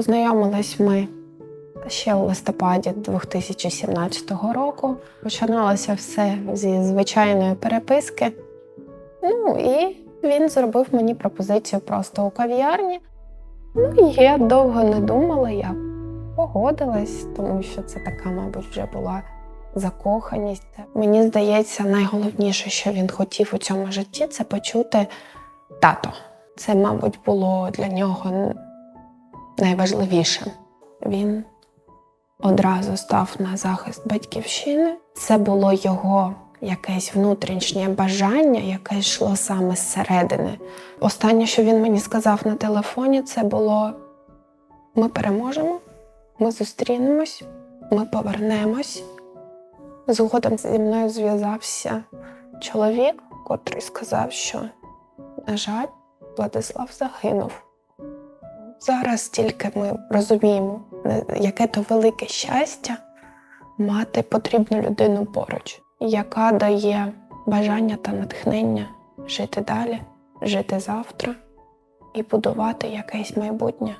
Познайомились ми ще у листопаді 2017 року. Починалося все зі звичайної переписки. Ну і він зробив мені пропозицію просто у кав'ярні. Ну я довго не думала, я погодилась, тому що це така, мабуть, вже була закоханість. Мені здається, найголовніше, що він хотів у цьому житті, це почути тато. Це, мабуть, було для нього найважливішим. Він одразу став на захист батьківщини. Це було його якесь внутрішнє бажання, яке йшло саме зсередини. Останнє, що він мені сказав на телефоні, це було: ми переможемо, ми зустрінемось, ми повернемось. Згодом зі мною зв'язався чоловік, котрий сказав, що, на жаль, Владислав загинув. Зараз тільки ми розуміємо, е, яке то велике щастя мати потрібну людину поруч, яка дає бажання та натхнення жити далі, жити завтра і будувати якесь майбутнє.